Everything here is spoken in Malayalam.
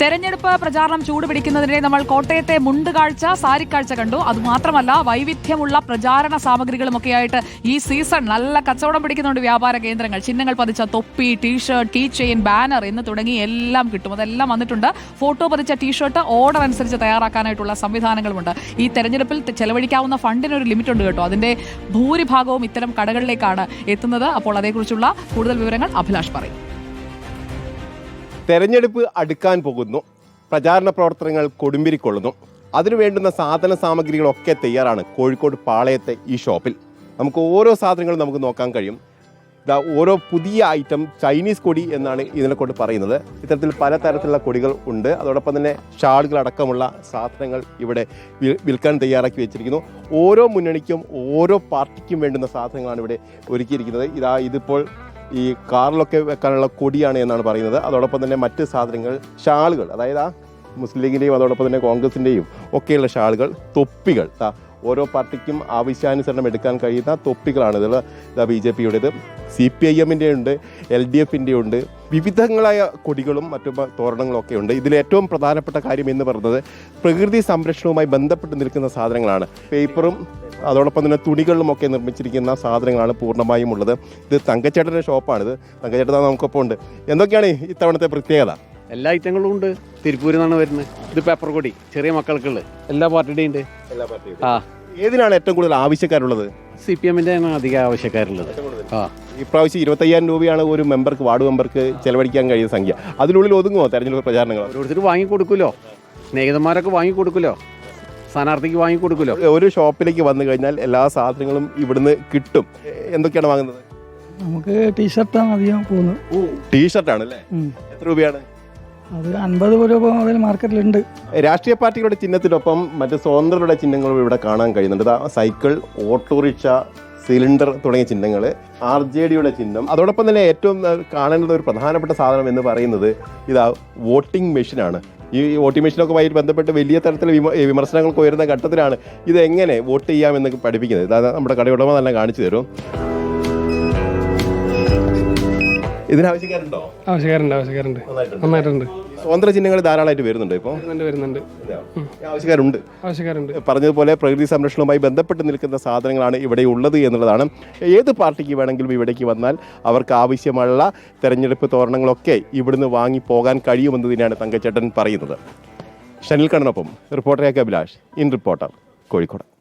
തെരഞ്ഞെടുപ്പ് പ്രചാരണം ചൂടുപിടിക്കുന്നതിനെ നമ്മൾ കോട്ടയത്തെ മുണ്ട് കാഴ്ച സാരിക്കാഴ്ച കണ്ടു. അതുമാത്രമല്ല വൈവിധ്യമുള്ള പ്രചാരണ സാമഗ്രികളുമൊക്കെയായിട്ട് ഈ സീസൺ നല്ല കച്ചവടം പിടിക്കുന്നുണ്ട് വ്യാപാര കേന്ദ്രങ്ങൾ. ചിഹ്നങ്ങൾ പതിച്ച തൊപ്പി ടീഷർട്ട് ടീ ചെയിൻ ബാനർ എന്ന് തുടങ്ങി എല്ലാം കിട്ടും. അതെല്ലാം വന്നിട്ടുണ്ട്. ഫോട്ടോ പതിച്ച ടീഷർട്ട് ഓർഡർ അനുസരിച്ച് തയ്യാറാക്കാനായിട്ടുള്ള സംവിധാനങ്ങളുമുണ്ട്. ഈ തെരഞ്ഞെടുപ്പിൽ ചെലവഴിക്കാവുന്ന ഫണ്ടിന് ഒരു ലിമിറ്റ് ഉണ്ട് കേട്ടോ. അതിന്റെ ഭൂരിഭാഗവും ഇത്തരം കടകളിലേക്കാണ് എത്തുന്നത്. അപ്പോൾ അതേക്കുറിച്ചുള്ള കൂടുതൽ വിവരങ്ങൾ അഭിലാഷ് പറയും. തെരഞ്ഞെടുപ്പ് അടുക്കാൻ പോകുന്നു. പ്രചാരണ പ്രവർത്തനങ്ങൾ കൊടുമ്പിരിക്കൊള്ളുന്നു. അതിനു വേണ്ടുന്ന സാധന സാമഗ്രികളൊക്കെ തയ്യാറാണ് കോഴിക്കോട് പാളയത്തെ ഈ ഷോപ്പിൽ. നമുക്ക് ഓരോ സാധനങ്ങളും നമുക്ക് നോക്കാൻ കഴിയും. ഓരോ പുതിയ ഐറ്റം ചൈനീസ് കൊടി എന്നാണ് ഇതിനെ കൊണ്ട് പറയുന്നത്. ഇത്തരത്തിൽ പലതരത്തിലുള്ള കൊടികൾ ഉണ്ട്. അതോടൊപ്പം തന്നെ ഷാളുകൾ അടക്കമുള്ള സാധനങ്ങൾ ഇവിടെ വിൽക്കാൻ തയ്യാറാക്കി വെച്ചിരിക്കുന്നു. ഓരോ മുന്നണിക്കും ഓരോ പാർട്ടിക്കും വേണ്ടുന്ന സാധനങ്ങളാണ് ഇവിടെ ഒരുക്കിയിരിക്കുന്നത്. ഇതാ ഇതിപ്പോൾ ഈ കാറിലൊക്കെ വെക്കാനുള്ള കൊടിയാണ് എന്നാണ് പറയുന്നത്. അതോടൊപ്പം തന്നെ മറ്റ് സാധനങ്ങൾ ഷാളുകൾ അതായത് ആ മുസ്ലിം ലീഗിന്റെയും അതോടൊപ്പം തന്നെ കോൺഗ്രസിന്റെയും ഒക്കെയുള്ള ഷാളുകൾ തൊപ്പികൾ. ഓരോ പാർട്ടിക്കും ആവശ്യാനുസരണം എടുക്കാൻ കഴിയുന്ന തൊപ്പികളാണ് ഇതുള്ള. ഇതാ ബി ജെ പിയുടേത് സി പി ഐ എമ്മിന്റെ ഉണ്ട് എൽ ഡി എഫിന്റെ ഉണ്ട്. വിവിധങ്ങളായ കൊടികളും മറ്റു തോരണങ്ങളും ഒക്കെ ഉണ്ട്. ഇതിൽ ഏറ്റവും പ്രധാനപ്പെട്ട കാര്യം എന്ന് പറയുന്നത് പ്രകൃതി സംരക്ഷണവുമായി ബന്ധപ്പെട്ട് നിൽക്കുന്ന സാധനങ്ങളാണ്. പേപ്പറും അതോടൊപ്പം തന്നെ തുണികളിലും ഒക്കെ നിർമ്മിച്ചിരിക്കുന്ന സാധനങ്ങളാണ് പൂർണമായും ഉള്ളത്. ഇത് തങ്കച്ചേട്ടന്റെ ഷോപ്പാണിത്. തങ്കച്ചേട്ടൻ നമുക്കൊപ്പം ഉണ്ട്. എന്തൊക്കെയാണ് ഇത്തവണത്തെ പ്രത്യേകത? എല്ലാ ഐറ്റങ്ങളും ഉണ്ട്. തിരുപ്പൂരിൽ നിന്നാണ് വരുന്നത്. ഇത് പേപ്പർ കൊടി. ചെറിയ മക്കൾക്കുള്ള. എല്ലാ പാർട്ടിയുടെയും ഉണ്ട്. എല്ലാ പാർട്ടിയും ആ. ഏതിനാണ് ഏറ്റവും കൂടുതൽ ആവശ്യക്കാരുള്ളത്? സി പി എമ്മിന്റെ അധിക അധികം ആവശ്യക്കാരുള്ളത്. ആ. ഇപ്രാവശ്യം ഇരുപത്തയ്യായിരം രൂപയാണ് ഒരു മെമ്പർക്ക് വാർഡ് മെമ്പർക്ക് ചെലവഴിക്കാൻ കഴിയുന്ന സംഖ്യ. അതിനുള്ളിൽ ഒതുങ്ങുമോ തെരഞ്ഞെടുപ്പ് പ്രചാരണങ്ങൾ ഓരോരുത്തർ വാങ്ങിക്കൊടുക്കുമല്ലോ സ്നേഹിതന്മാരൊക്കെ വാങ്ങിക്കൊടുക്കുമല്ലോ സ്ഥാനാർത്ഥിക്ക് വാങ്ങിക്കൊടുക്കുമല്ലോ. ഒരു ഷോപ്പിലേക്ക് വന്നു കഴിഞ്ഞാൽ എല്ലാ സാധനങ്ങളും ഇവിടുന്ന് കിട്ടും. എന്തൊക്കെയാണ് വാങ്ങുന്നത്? നമുക്ക് ടീഷർട്ടാണ് അധികം പോകുന്നത് ടീഷർട്ടാണ് അല്ലേ? എത്ര രൂപയാണ്? അത് അൻപത് രൂപ മുതൽ മാർക്കറ്റിലുണ്ട്. രാഷ്ട്രീയ പാർട്ടികളുടെ ചിഹ്നത്തിനൊപ്പം മറ്റ് സ്വതന്ത്രരുടെ ചിഹ്നങ്ങളും ഇവിടെ കാണാൻ കഴിയുന്നുണ്ട്. സൈക്കിൾ ഓട്ടോറിക്ഷ സിലിണ്ടർ തുടങ്ങിയ ചിഹ്നങ്ങൾ ആർ ജെ ഡിയുടെ ചിഹ്നം. അതോടൊപ്പം തന്നെ ഏറ്റവും കാണേണ്ട ഒരു പ്രധാനപ്പെട്ട സാധനം എന്ന് പറയുന്നത് ഇതാ വോട്ടിംഗ് മെഷീനാണ്. ഈ വോട്ടിംഗ് മെഷീനൊക്കെ ആയിട്ട് ബന്ധപ്പെട്ട് വലിയ തരത്തിൽ വിമർശനങ്ങൾക്ക് ഉയരുന്ന ഘട്ടത്തിലാണ് ഇത് എങ്ങനെ വോട്ട് ചെയ്യാമെന്ന് പഠിപ്പിക്കുന്നത്. ഇതാ നമ്മുടെ കടയുടമ തന്നെ കാണിച്ചു തരും. ഇതിനാവശ്യക്കാരുണ്ടോ ആവശ്യക്കാരുണ്ട്? ആവശ്യക്കാരുണ്ട് നന്നായിട്ടുണ്ട്. സ്വതന്ത്ര ചിഹ്നങ്ങൾ ധാരാളമായിട്ട് വരുന്നുണ്ട് ഇപ്പോൾ വരുന്നുണ്ട് വരുന്നുണ്ട്. ആവശ്യക്കാരുണ്ട്. ആവശ്യക്കാരുണ്ട്. പറഞ്ഞതുപോലെ പ്രകൃതി സംരക്ഷണവുമായി ബന്ധപ്പെട്ട് നിൽക്കുന്ന സാധനങ്ങളാണ് ഇവിടെ ഉള്ളത് എന്നുള്ളതാണ്. ഏത് പാർട്ടിക്ക് വേണമെങ്കിലും ഇവിടേക്ക് വന്നാൽ അവർക്ക് ആവശ്യമുള്ള തെരഞ്ഞെടുപ്പ് തോരണങ്ങളൊക്കെ ഇവിടുന്ന് വാങ്ങി പോകാൻ കഴിയുമെന്ന് തന്നെയാണ് തങ്കച്ചേട്ടൻ പറയുന്നത്. ഷനിൽ കണ്ണനൊപ്പം reporter A K Abhilash in reporter Kozhikode.